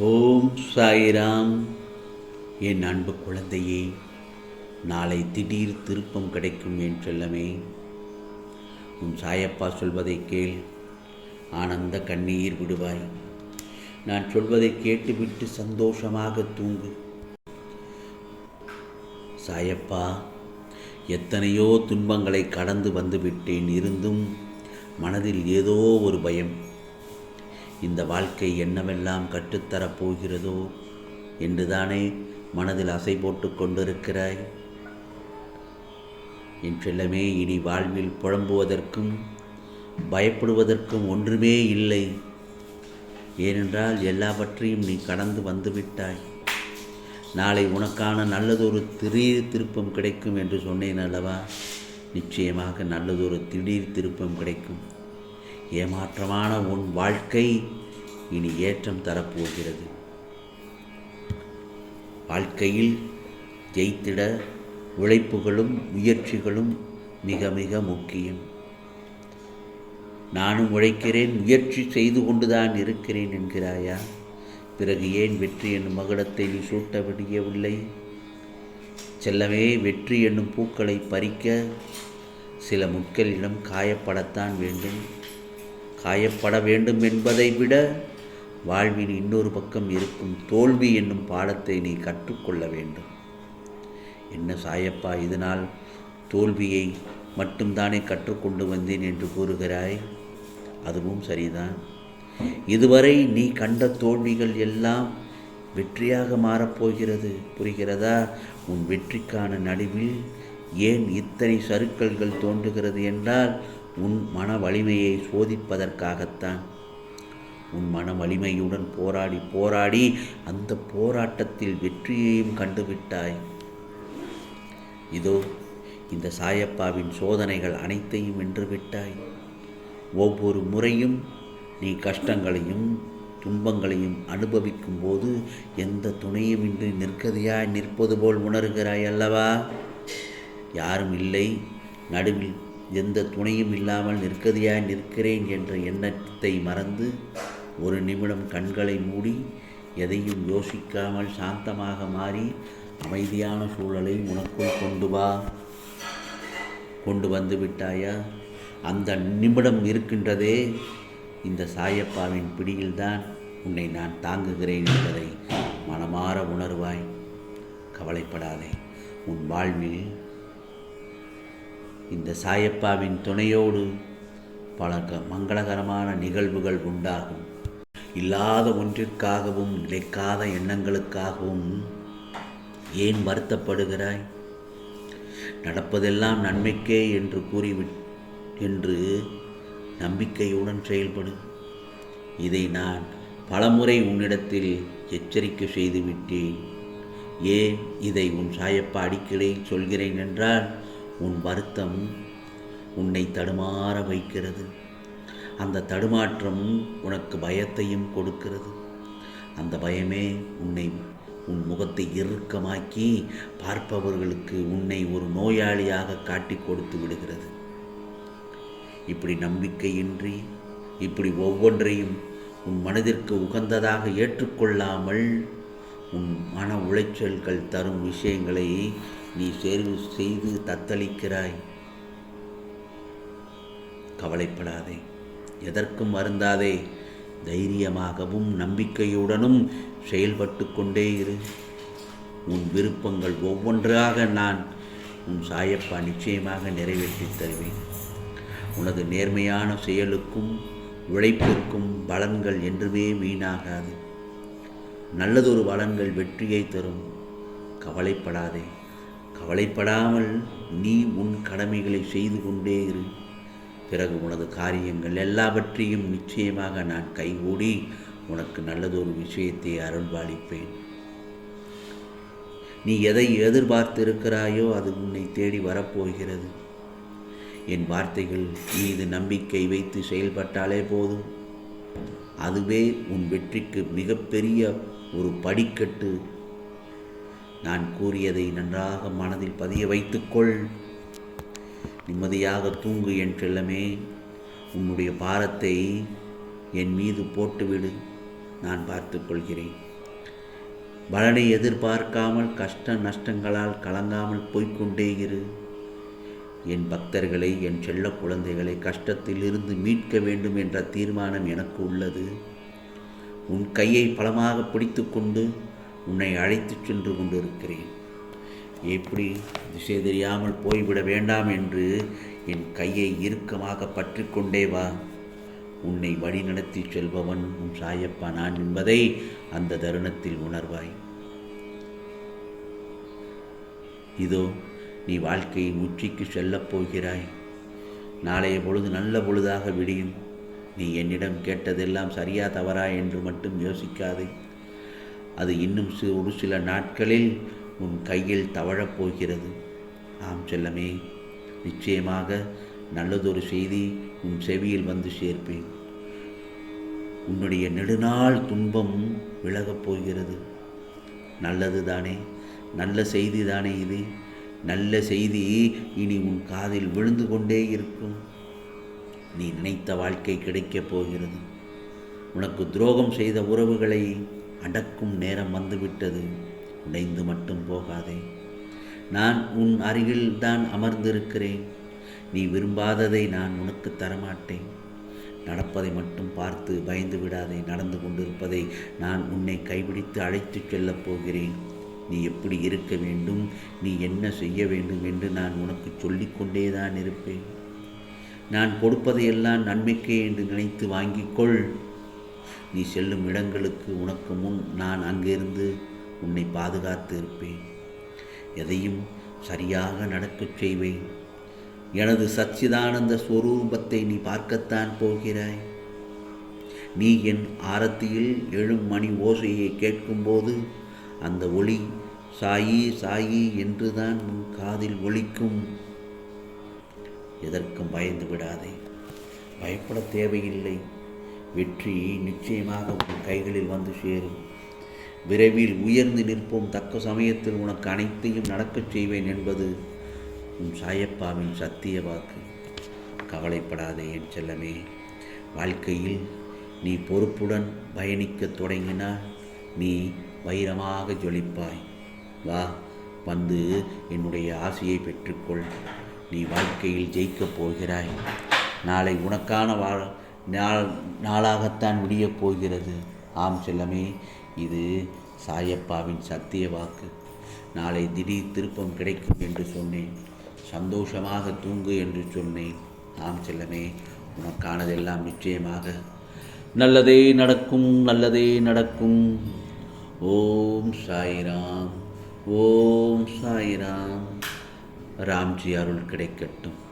ஓம் சாய்ராம். என் அன்பு குழந்தையே நாளை திடீர் திருப்பம் கிடைக்கும் என் செல்லமே. உன் சாயப்பா சொல்வதை கேள் ஆனந்த கண்ணீர் விடுவாய். நான் சொல்வதை கேட்டுவிட்டு சந்தோஷமாக தூங்கு. சாயப்பா எத்தனையோ துன்பங்களை கடந்து வந்துவிட்டேன். இருந்தும் மனதில் ஏதோ ஒரு பயம். இந்த வாழ்க்கை என்னவெல்லாம் கற்றுத்தரப் போகிறதோ என்றுதானே மனதில் அசை போட்டு கொண்டிருக்கிறாய்? என்றெல்லாமே இனி வாழ்வில் புழம்புவதற்கும் பயப்படுவதற்கும் ஒன்றுமே இல்லை. ஏனென்றால் எல்லாவற்றையும் நீ கடந்து வந்துவிட்டாய். நாளை உனக்கான நல்லதொரு திடீர் திருப்பம் கிடைக்கும் என்று சொன்னேன் அல்லவா? நிச்சயமாக நல்லதொரு திடீர் திருப்பம் கிடைக்கும். ஏமாற்றமான உன் வாழ்க்கை இனி ஏற்றம் தரப்போகிறது. வாழ்க்கையில் ஜெயித்திட உழைப்புகளும் முயற்சிகளும் மிக மிக முக்கியம். நானும் உழைக்கிறேன் முயற்சி செய்து கொண்டுதான் இருக்கிறேன் என்கிறாயா? பிறகு ஏன் வெற்றி என்னும் மகுடத்தை நீ சூட்ட முடியவில்லை செல்லவே வெற்றி என்னும் பூக்களை பறிக்க சில முட்களிடம் காயப்படத்தான் வேண்டும். காயப்பட வேண்டும் என்பதை விட வாழ்வின் இன்னொரு பக்கம் இருக்கும் தோல்வி என்னும் பாடத்தை நீ கற்றுக்கொள்ள வேண்டும். என்ன சாயப்பா இதனால்? தோல்வியை மட்டும்தானே கற்றுக்கொண்டு வந்தேன் என்று கூறுகிறாய்? அதுவும் சரிதான். இதுவரை நீ கண்ட தோல்விகள் எல்லாம் வெற்றியாக மாறப்போகிறது புரிகிறதா? உன் வெற்றிக்கான நடுவில் ஏன் இத்தனை சருக்கல்கள் தோன்றுகிறது என்றால் உன் மன வலிமையை சோதிப்பதற்காகத்தான். உன் மன வலிமையுடன் போராடி போராடி அந்த போராட்டத்தில் வெற்றியையும் கண்டுவிட்டாய். இதோ இந்த சாயப்பாவின் சோதனைகள் அனைத்தையும் வென்றுவிட்டாய் ஒவ்வொரு முறையும் நீ கஷ்டங்களையும் துன்பங்களையும் அனுபவிக்கும் போது எந்த துணையுமின்றி நிற்கதையாய் நிற்பது போல் உணர்கிறாய் அல்லவா? யாரும் இல்லை நடுவில் எந்த துணையும் இல்லாமல் நிற்கதியாய் நிற்கிறேன் என்ற எண்ணத்தை மறந்து ஒரு நிமிடம் கண்களை மூடி எதையும் யோசிக்காமல் சாந்தமாக மாறி அமைதியான சூழலை உனக்குள் கொண்டு வா. கொண்டு வந்து விட்டாயா? அந்த நிமிடம் இருக்கின்றதே இந்த சாயப்பாவின் பிடியில்தான் உன்னை நான் தாங்குகிறேன் என்பதை மனமாற உணர்வாய். கவலைப்படாதே. உன் வாழ்வில் இந்த சாயப்பாவின் துணையோடு பல க- மங்களகரமான நிகழ்வுகள் உண்டாகும். இல்லாத ஒன்றிற்காகவும் நிலைக்காத எண்ணங்களுக்காகவும் ஏன் வருத்தப்படுகிறாய்? நடப்பதெல்லாம் நன்மைக்கே என்று கூறிவி என்று நம்பிக்கையுடன் செயல்படு. இதை நான் பலமுறை உன்னிடத்தில் எச்சரிக்கை செய்துவிட்டேன். ஏன் இதை உன் சாயப்பா அடிக்கடி சொல்கிறேன் என்றால் உன் வருத்தம் உன்னை தடுமாற வைக்கிறது. அந்த தடுமாற்றம் உனக்கு பயத்தையும் கொடுக்கிறது. அந்த பயமே உன்னை உன் முகத்தை இறுக்கமாக்கி பார்ப்பவர்களுக்கு உன்னை ஒரு நோயாளியாக காட்டி கொடுத்து விடுகிறது. இப்படி நம்பிக்கையின்றி இப்படி ஒவ்வொன்றையும் உன் மனதிற்கு உகந்ததாக ஏற்றுக்கொள்ளாமல் உன் மன உளைச்சல்கள் தரும் விஷயங்களை நீ தேர்வு செய்து தத்தளிக்கிறாய். கவலைப்படாதே எதற்கும் வருந்தாதே தைரியமாகவும் நம்பிக்கையுடனும் செயல்பட்டு கொண்டே இரு. உன் விருப்பங்கள் ஒவ்வொன்றாக நான் உன் சாயப்பா நிச்சயமாக நிறைவேற்றித் தருவேன். உனது நேர்மையான செயலுக்கும் உழைப்பிற்கும் பலன்கள் என்றுமே வீணாகாது. நல்லதொரு பலன்கள் வெற்றியை தரும். கவலைப்படாதே கவலைப்படாமல் நீ உன் கடமைகளை செய்து கொண்டே இரு. பிறகு உனது காரியங்கள் எல்லாவற்றையும் நிச்சயமாக நான் கைகூடி உனக்கு நல்லதொரு விஷயத்தை அருள்பாலிப்பேன். நீ எதை எதிர்பார்த்து இருக்கிறாயோ அது உன்னை தேடி வரப்போகிறது. என் வார்த்தைகள் மீது நம்பிக்கை வைத்து செயல்பட்டாலே போதும். அதுவே உன் வெற்றிக்கு மிகப்பெரிய ஒரு படிக்கட்டு நான் கூறியதை நன்றாக மனதில் பதிய வைத்துக்கொள். நிம்மதியாக தூங்கு என் செல்லமே. உன்னுடைய பாரத்தை என் மீது போட்டுவிடு. நான் பார்த்துக்கொள்கிறேன் பலனை எதிர்பார்க்காமல் கஷ்ட நஷ்டங்களால் கலங்காமல் போய்கொண்டே இரு. என் பக்தர்களை என் செல்ல குழந்தைகளை கஷ்டத்தில் இருந்து மீட்க வேண்டும் என்ற தீர்மானம் எனக்கு உள்ளது. உன் கையை பலமாக பிடித்து கொண்டு உன்னை அழைத்துச் சென்று கொண்டிருக்கிறேன். எப்படி திசை தெரியாமல் போய்விட வேண்டாம் என்று என் கையை இறுக்கமாக பற்றி கொண்டே வா. உன்னை வழிநடத்தி செல்பவன் உன் சாயப்பா நான் என்பதை அந்த தருணத்தில் உணர்வாய். இதோ நீ வாழ்க்கையின் உச்சிக்கு செல்லப் போகிறாய். நாளைய பொழுது நல்ல பொழுதாக விடியும். நீ என்னிடம் கேட்டதெல்லாம் சரியா தவறா என்று மட்டும் யோசிக்காதே. அது இன்னும் ஒரு சில நாட்களில் உன் கையில் தவழப் போகிறது. ஆம் செல்லமே நிச்சயமாக நல்லதொரு செய்தி உன் செவியில் வந்து சேர்ப்பேன். உன்னுடைய நெடுநாள் துன்பம் விலகப் போகிறது. நல்லது தானே நல்ல செய்தி தானே இது. நல்ல செய்தி இனி உன் காதில் விழுந்து கொண்டே இருக்கும். நீ நினைத்த வாழ்க்கை கிடைக்கப் போகிறது. உனக்கு துரோகம் செய்த உறவுகளை அடக்கும் நேரம் வந்துவிட்டது. உடைந்து மட்டும் போகாதே. நான் உன் அருகில் தான் அமர்ந்திருக்கிறேன். நீ விரும்பாததை நான் உனக்கு தரமாட்டேன். நடப்பதை மட்டும் பார்த்து பயந்து விடாதே. நடந்து கொண்டிருப்பதை நான் உன்னை கைபிடித்து அழைத்துச் செல்லப் போகிறேன். நீ எப்படி இருக்க வேண்டும்? நீ என்ன செய்ய வேண்டும் என்று நான் உனக்கு சொல்லிக்கொண்டே தான் இருப்பேன். நான் கொடுப்பதையெல்லாம் நன்மைக்கே என்று நினைத்து வாங்கிக்கொள் நீ செல்லும் இடங்களுக்கு உனக்கு முன் நான் அங்கிருந்து உன்னை பாதுகாத்து இருப்பேன். எதையும் சரியாக நடக்கச் செய்வேன். எனது சச்சிதானந்த ஸ்வரூபத்தை நீ பார்க்கத்தான் போகிறாய். நீ என் ஆரத்தியில் எழும் மணி ஓசையை கேட்கும்போது அந்த ஒளி சாயி சாயி என்றுதான் உன் காதில் ஒலிக்கும். எதற்கும் பயந்து விடாதே. பயப்பட தேவையில்லை. வெற்றி நிச்சயமாக உன் கைகளில் வந்து சேரும். விரைவில் உயர்ந்து நிற்போம். தக்க சமயத்தில் உனக்கு அனைத்தையும் நடக்கச் செய்வேன் என்பது உன் சாயப்பாவின் சத்திய வாக்கு. கவலைப்படாதே என் செல்லமே. வாழ்க்கையில் நீ பொறுப்புடன் பயணிக்கத் தொடங்கினால் நீ வைரமாக ஜொலிப்பாய். வா வந்து என்னுடைய ஆசையை பெற்றுக்கொள். நீ வாழ்க்கையில் ஜெயிக்கப் போகிறாய். நாளை உனக்கான வா நாள் நாளாகத்தான் விடியப் போகிறது. ஆம் செல்லமே இது சாயப்பாவின் சத்திய வாக்கு. நாளை திடீர் திருப்பம் கிடைக்கும் என்று சொன்னேன். சந்தோஷமாக தூங்கு என்று சொன்னேன். ஆம் செல்லமே உனக்கானதெல்லாம் நிச்சயமாக. நல்லதே நடக்கும் நல்லதே நடக்கும். ஓம் சாய்ராம் ஓம் சாய்ராம். ராம்ஜி அருள் கிடைக்கட்டும்.